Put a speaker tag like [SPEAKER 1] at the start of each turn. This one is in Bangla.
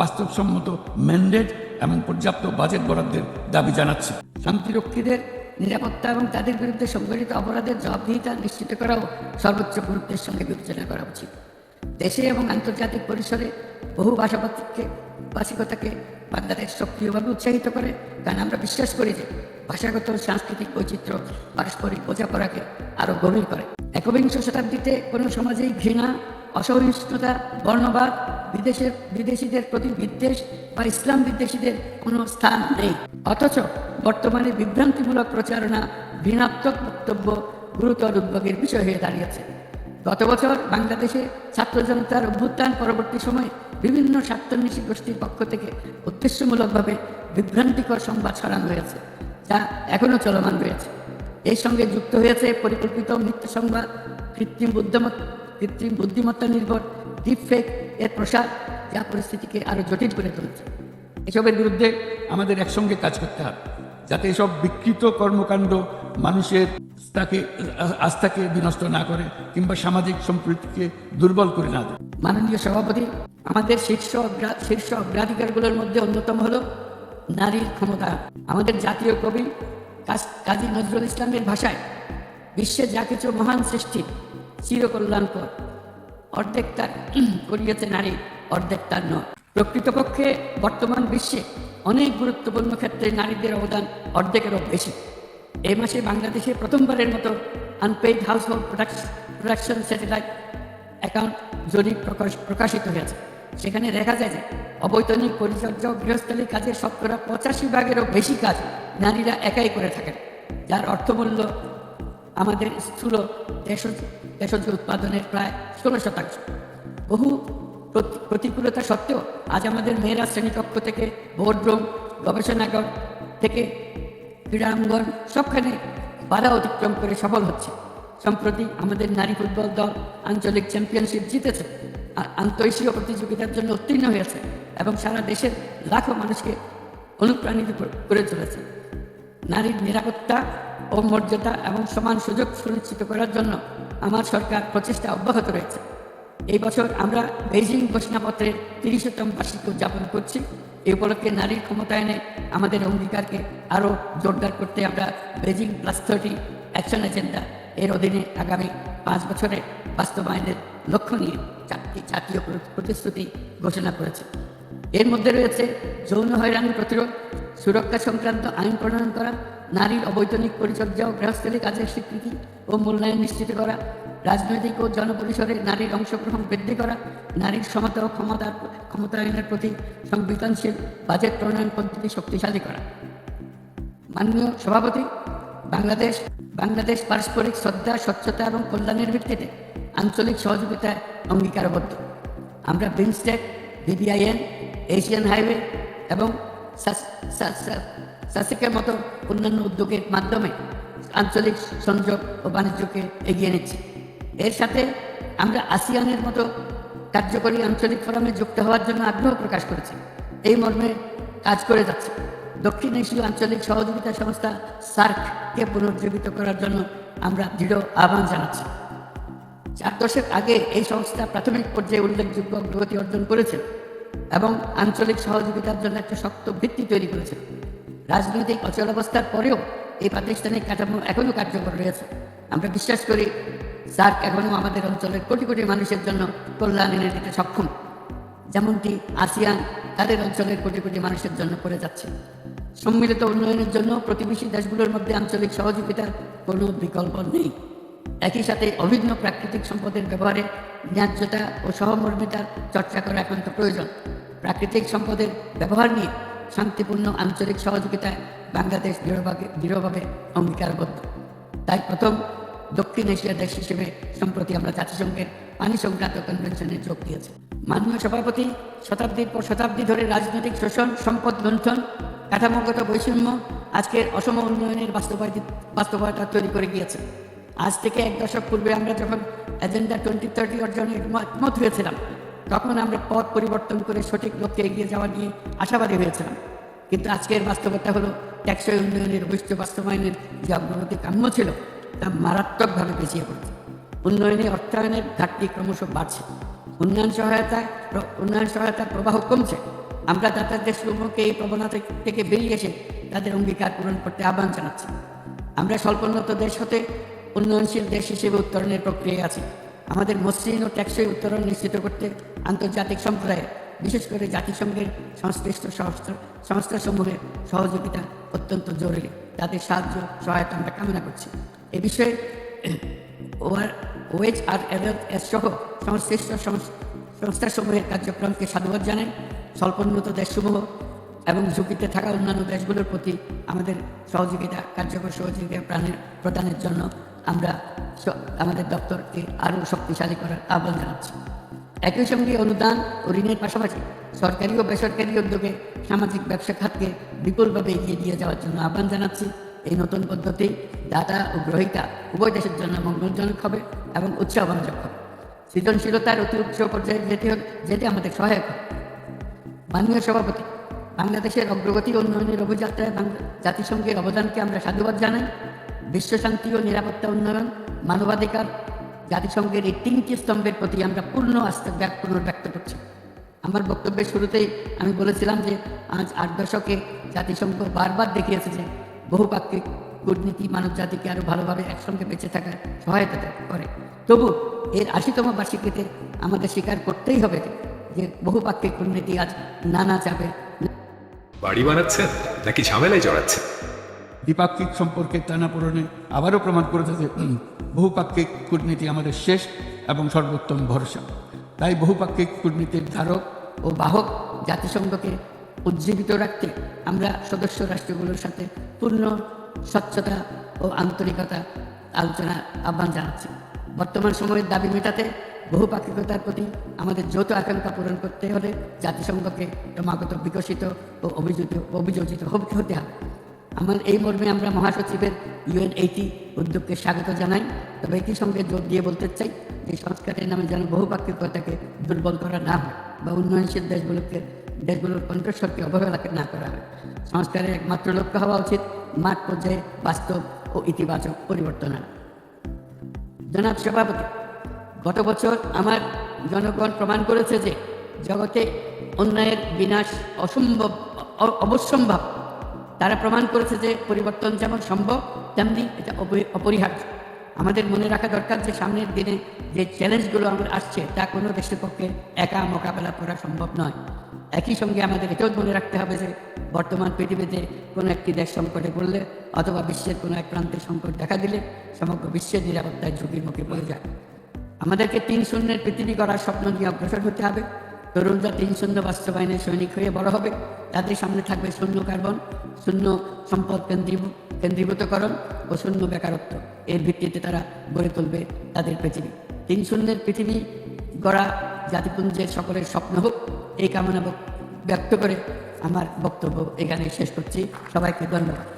[SPEAKER 1] বাস্তবসম্মত ম্যান্ডেট এবং পর্যাপ্ত বাজেট বরাদ্দের দাবি জানাচ্ছি।
[SPEAKER 2] শান্তিরক্ষীদের নিরাপত্তা এবং তাদের বিরুদ্ধে সংঘটিত অপরাধের জবাবদিহিতা নিশ্চিত করাও সর্বোচ্চ গুরুত্বের সঙ্গে বিবেচনা করা উচিত। দেশে এবং আন্তর্জাতিক পরিসরে বহু ভাষাভাষিককে ভাষিকতাকে বাংলাদেশ সক্রিয়ভাবে উৎসাহিত করে, কারণ আমরা বিশ্বাস করি যে ভাষাগত সাংস্কৃতিক বৈচিত্র্য পারস্পরিক বোঝাপড়াকে আরও গভীর করে। একবিংশ শতাব্দীতে কোনো সমাজেই ঘৃণা অসহিষ্ণুতা, বর্ণবাদ বিদেশের বিদেশিদের প্রতি বিদ্বেষ বা ইসলাম বিদ্বেষীদের কোনো স্থান নেই। অথচ বর্তমানে বিভ্রান্তিমূলক প্রচারণা, ঘৃণাত্মক বক্তব্য গুরুতর উদ্বেগের বিষয় হয়ে দাঁড়িয়েছে। গত বছর বাংলাদেশে ছাত্র জনতার অভ্যুত্থান পরবর্তী সময়ে বিভিন্ন স্বার্থন্বেষী গোষ্ঠীর পক্ষ থেকে উদ্দেশ্যমূলকভাবে বিভ্রান্তিকর সংবাদ ছড়ানো হয়েছে, যা এখনও চলমান রয়েছে। এর সঙ্গে যুক্ত হয়েছে পরিকল্পিত মিথ্যা সংবাদ, কৃত্রিম বুদ্ধিমত্তা কৃত্রিম বুদ্ধিমত্তা নির্ভর ডিপফেক এর প্রসার যা পরিস্থিতিকে আরও জটিল করে তুলেছে।
[SPEAKER 1] এসবের বিরুদ্ধে আমাদের একসঙ্গে কাজ করতে হবে যাতে এসব বিকৃত কর্মকাণ্ড মানুষের আস্থাকে আস্থাকে বিনষ্ট না করে কিংবা সামাজিক সম্প্রীতিকে দুর্বল করে না দেয়।
[SPEAKER 2] মাননীয় সভাপতি আমাদের শীর্ষ শীর্ষ অগ্রাধিকারগুলোর মধ্যে অন্যতম হলো নারীর ক্ষমতা। আমাদের জাতীয় কবি কাজী নজরুল ইসলামের ভাষায় বিশ্বে যা কিছু মহান সৃষ্টি চিরকল্যাণকর অর্ধেক তার করিয়েছে নারী অর্ধেক তার নয় প্রকৃতপক্ষে বর্তমান বিশ্বে অনেক গুরুত্বপূর্ণ ক্ষেত্রে নারীদের অবদান অর্ধেকেরও বেশি। এই মাসে বাংলাদেশে প্রথমবারের মতো unpaid household production satellite account জরিপ প্রকাশ, প্রকাশিত হয়েছে। সেখানে দেখা যায় যে অবৈতনিক পরিচর্যা গৃহস্থলী কাজের শতকরা পঁচাশি ভাগেরও বেশি কাজ নারীরা একাই করে থাকেন, যার অর্থমূল্য আমাদের স্থূল দেশজ দেশজ উৎপাদনের প্রায় ষোলো শতাংশ। বহু প্রতিকূলতা সত্ত্বেও আজ আমাদের মেয়েরা শ্রেণীকক্ষ থেকে বোর্ডরুম, গবেষণাগার থেকে ক্রীড়াঙ্গন সবখানে বাধা অতিক্রম করে সফল হচ্ছে। সম্প্রতি আমাদের নারী ফুটবল দল আঞ্চলিক চ্যাম্পিয়নশিপ জিতেছে। আর আন্তঃএশীয় প্রতিযোগিতার জন্য উত্তীর্ণ হয়েছে এবং সারা দেশের লাখো মানুষকে অনুপ্রাণিত করে চলেছে। নারীর নিরাপত্তা ও মর্যাদা এবং সমান সুযোগ সুনিশ্চিত করার জন্য আমার সরকার প্রচেষ্টা অব্যাহত রয়েছে। এই বছর আমরা বেইজিং ঘোষণাপত্রের তিরিশতম বার্ষিক উদযাপন করছি। এই উপলক্ষে নারীর ক্ষমতায়নে আমাদের অঙ্গীকারকে আরও জোরদার করতে আমরা Beijing plus thirty action agenda এর অধীনে আগামী পাঁচ বছরে বাস্তবায়নের লক্ষ্য নিয়ে চারটি জাতীয় প্র- প্রতিশ্রুতি ঘোষণা করেছে। এর মধ্যে রয়েছে যৌন হয়রানি প্রতিরোধ, সুরক্ষা সংক্রান্ত আইন প্রণয়ন করা, নারীর অবৈতনিক পরিচর্যা ও গৃহস্থলী কাজের স্বীকৃতি ও মূল্যায়ন নিশ্চিত করা, রাজনৈতিক ও জনপরিসরে নারীর অংশগ্রহণ বৃদ্ধি করা, নারীর সমতা ও ক্ষমতার ক্ষমতায়নের প্রতি সংবেদনশীল বাজেট প্রণয়ন পদ্ধতি শক্তিশালী করা। মাননীয় সভাপতি, বাংলাদেশ বাংলাদেশ পারস্পরিক শ্রদ্ধা, স্বচ্ছতা এবং কল্যাণের ভিত্তিতে আঞ্চলিক সহযোগিতায় অঙ্গীকারবদ্ধ। আমরা বিমস্টেক, বিবিআইএন এশিয়ান হাইওয়ে এবং সাসেকের মতো অন্যান্য উদ্যোগের মাধ্যমে আঞ্চলিক সংযোগ ও বাণিজ্যকে এগিয়ে নিচ্ছি। এর সাথে আমরা আসিয়ানের মতো কার্যকরী আঞ্চলিক ফোরামে যুক্ত হওয়ার জন্য আগ্রহ প্রকাশ করেছি। এই মর্মে কাজ করে যাচ্ছে। দক্ষিণ এশীয় আঞ্চলিক সহযোগিতা সংস্থা সার্ককে পুনর্জীবিত করার জন্য আমরা দৃঢ় আহ্বান জানাচ্ছি। চার দশক আগে এই সংস্থা প্রাথমিক পর্যায়ে উল্লেখযোগ্য অগ্রগতি অর্জন করেছে। এবং আঞ্চলিক সহযোগিতার জন্য একটা শক্ত ভিত্তি তৈরি করেছে। রাজনৈতিক অচলাবস্থার পরেও এই প্রাতিষ্ঠানিক কাঠামো এখনও কার্যকর রয়েছে। আমরা বিশ্বাস করি সার্ক এখনও আমাদের অঞ্চলের কোটি কোটি মানুষের জন্য কল্যাণ এনে দিতে সক্ষম। যেমনটি আসিয়ান তাদের অঞ্চলের কোটি কোটি মানুষের জন্য করে যাচ্ছে। সম্মিলিত উন্নয়নের জন্য প্রতিবেশী দেশগুলোর মধ্যে আঞ্চলিক সহযোগিতার কোনো বিকল্প নেই। একই সাথে অভিন্ন প্রাকৃতিক সম্পদের ব্যবহারে ন্যায্যতা ও সহমর্মিতার চর্চা করা একান্ত প্রয়োজন। প্রাকৃতিক সম্পদের ব্যবহার নিয়ে শান্তিপূর্ণ আঞ্চলিক সহযোগিতায় বাংলাদেশ দৃঢ়ভাবে দৃঢ়ভাবে অঙ্গীকারবদ্ধ। তাই প্রথম দক্ষিণ এশিয়ার দেশ হিসেবে সম্প্রতি আমরা জাতিসংঘের পানি সংক্রান্ত কনভেনশনে যোগ দিয়েছি। মাননীয় সভাপতি, শতাব্দীর পর শতাব্দী ধরে রাজনৈতিক শোষণ, সম্পদ লুণ্ঠন, কাঠামোগত বৈষম্য আজকের অসম উন্নয়নের বাস্তবায়িত, বাস্তবতা তৈরি করে গিয়েছে। আজ থেকে এক দশক পূর্বে আমরা যখন এজেন্ডা টোয়েন্টি থার্টি অর্জনের মত হয়েছিলাম তখন আমরা পথ পরিবর্তন করে সঠিক লক্ষ্যে এগিয়ে যাওয়া নিয়ে আশাবাদী হয়েছিলাম। কিন্তু আজকের বাস্তবতা হলো, টেকসই উন্নয়নের অভিষ্ট বাস্তবায়নের যে অগ্রগতি কাম্য ছিল, তা মারাত্মকভাবে পিছিয়ে পড়েছে। উন্নয়নে অর্থায়নের ঘাটতি ক্রমশ বাড়ছে। উন্নয়ন সহায়তা, উন্নয়ন সহায়তার প্রবাহ কমছে। আমরা দাতার দেশসমূহকে এই প্রবণতা থেকে বেরিয়ে এসে তাদের অঙ্গীকার পূরণ করতে আহ্বান জানাচ্ছি। আমরা স্বল্পোন্নত দেশ হতে উন্নয়নশীল দেশ হিসেবে উত্তরণের প্রক্রিয়ায় আছি। আমাদের মসৃণ ও টেকসই উত্তরণ নিশ্চিত করতে আন্তর্জাতিক সম্প্রদায়ে, বিশেষ করে জাতিসংঘের সংশ্লিষ্ট সংস্থা সংস্থাসমূহের সহযোগিতা অত্যন্ত জরুরি। তাদের সাহায্য, সহায়তা আমরা কামনা করছি। এ বিষয়ে ওয়ার ওয়েজ আর এস সহ সংশ্লিষ্ট সংস- সংস্থাসমূহের কার্যক্রমকে সাধুবাদ জানাই। স্বল্পোন্নত দেশসমূহ এবং ঝুঁকিতে থাকা অন্যান্য দেশগুলোর প্রতি আমাদের সহযোগিতা কার্যকর সহযোগিতা প্রাণের প্রদানের জন্য আমরা আমাদের দপ্তরকে আরও শক্তিশালী করার আহ্বান জানাচ্ছি। একই সঙ্গে অনুদান ও ঋণের পাশাপাশি সরকারি ও বেসরকারি উদ্যোগে সামাজিক ব্যবসা খাতকে বিপুলভাবে এগিয়ে দিয়ে যাওয়ার জন্য আহ্বান জানাচ্ছি। এই নতুন পদ্ধতি দাতা ও গ্রহিতা উভয় দেশের জন্য মঙ্গলজনক হবে এবং উৎসাহবঞ্জক হবে। সৃজনশীলতার অতি উচ্চ পর্যায়ে যেতে যেতে আমাদের সহায়ক হবে। মাননীয় সভাপতি, বাংলাদেশের অগ্রগতি ও উন্নয়নের অভিযাত্রায় জাতিসংঘের অবদানকে আমরা সাধুবাদ জানাই। বিশ্বশান্তি ও নিরাপত্তা উন্নয়ন, মানবাধিকার, জাতিসংঘের এই তিনটি স্তম্ভের প্রতি আমরা পূর্ণ আস্থা ব্যাক পুনর্ব্যক্ত করছি। আমার বক্তব্যের শুরুতেই আমি বলেছিলাম যে, আজ আট দশকে জাতিসংঘ বারবার দেখিয়েছে যে, বহুপাক্ষিক কূটনীতি মানব জাতিকে আরও ভালোভাবে একসঙ্গে বেঁচে থাকার সহায়তা করে। তবু এর আশিতম বার্ষিকীতে আমাদের স্বীকার করতেই হবে যে, বহুপাক্ষিক কূটনীতি আজ নানা চাপে
[SPEAKER 3] বাড়ি বানাচ্ছেন নাকি ঝামেলায় জড়াচ্ছেন?
[SPEAKER 1] দ্বিপাক্ষিক সম্পর্কের টানাপোড়েনে আবারও প্রমাণ করেছে যে বহুপাক্ষিক কূটনীতি আমাদের শেষ এবং সর্বোত্তম ভরসা। তাই বহুপাক্ষিক কূটনীতির ধারক
[SPEAKER 2] ও বাহক জাতিসংঘকে উজ্জীবিত রাখতে আমরা সদস্য রাষ্ট্রগুলোর সাথে পূর্ণ স্বচ্ছতা ও আন্তরিকতা আলোচনা আহ্বান জানাচ্ছি। বর্তমান সময়ের দাবি মেটাতে বহুপাক্ষিকতার প্রতি আমাদের যৌথ আকাঙ্ক্ষা পূরণ করতে হলে জাতিসংঘকে ক্রমাগত বিকশিত ও অভিযোজিত অভিযোজিত হতে হবে। আমার এই মর্মে আমরা মহাসচিবের ইউএন এইটি উদ্যোগকে স্বাগত জানাই। তবে একই সঙ্গে জোর দিয়ে বলতে চাই যে সংস্কারের নামে যেন বহুপাক্ষিকতাকে দুর্বল করা না হয় বা উন্নয়নশীল দেশগুলোকে, দেশগুলোর কণ্ঠস্বরকে অবহেলা না করা হয়। সংস্কারের একমাত্র লক্ষ্য হওয়া উচিত মাঠ পর্যায়ে বাস্তব ও ইতিবাচক পরিবর্তন আনা। জনাব সভাপতি, গত বছর আমার জনগণ প্রমাণ করেছে যে জগতে অন্যায়ের বিনাশ অসম্ভব, অ- অবশ্যম্ভাব তারা প্রমাণ করেছে যে পরিবর্তন যেমন সম্ভব, তেমনি এটা অপরি- অপরিহার্য। আমাদের মনে রাখা দরকার যে সামনের দিনে যে চ্যালেঞ্জগুলো আমার আসছে, তা কোনো দেশের পক্ষে একা মোকাবেলা করা সম্ভব নয়। একই সঙ্গে আমাদের এটাও মনে রাখতে হবে যে বর্তমান পৃথিবীতে কোনো একটি দেশ সংকটে পড়লে অথবা বিশ্বের কোনো এক প্রান্তে সংকট দেখা দিলে সমগ্র বিশ্বের নিরাপত্তায় ঝুঁকির মুখে পড়ে যায়। আমাদেরকে তিন শূন্যের পৃথিবী করার স্বপ্ন নিয়ে অগ্রসর হতে হবে। তরুণরা তিন শূন্য বাস্তবায়নের সৈনিক হয়ে বড় হবে। তাদের সামনে থাকবে শূন্য কার্বন, শূন্য সম্পদ কেন্দ্রীভূ- কেন্দ্রীভূতকরণ ও শূন্য বেকারত্ব। এর ভিত্তিতে তারা গড়ে তুলবে তাদের পৃথিবী। তিন শূন্যের পৃথিবী গড়া জাতিপুঞ্জের সকলের স্বপ্ন হোক, এই কামনা ব্যক্ত করে আমার বক্তব্য এখানে শেষ করছি। সবাইকে ধন্যবাদ।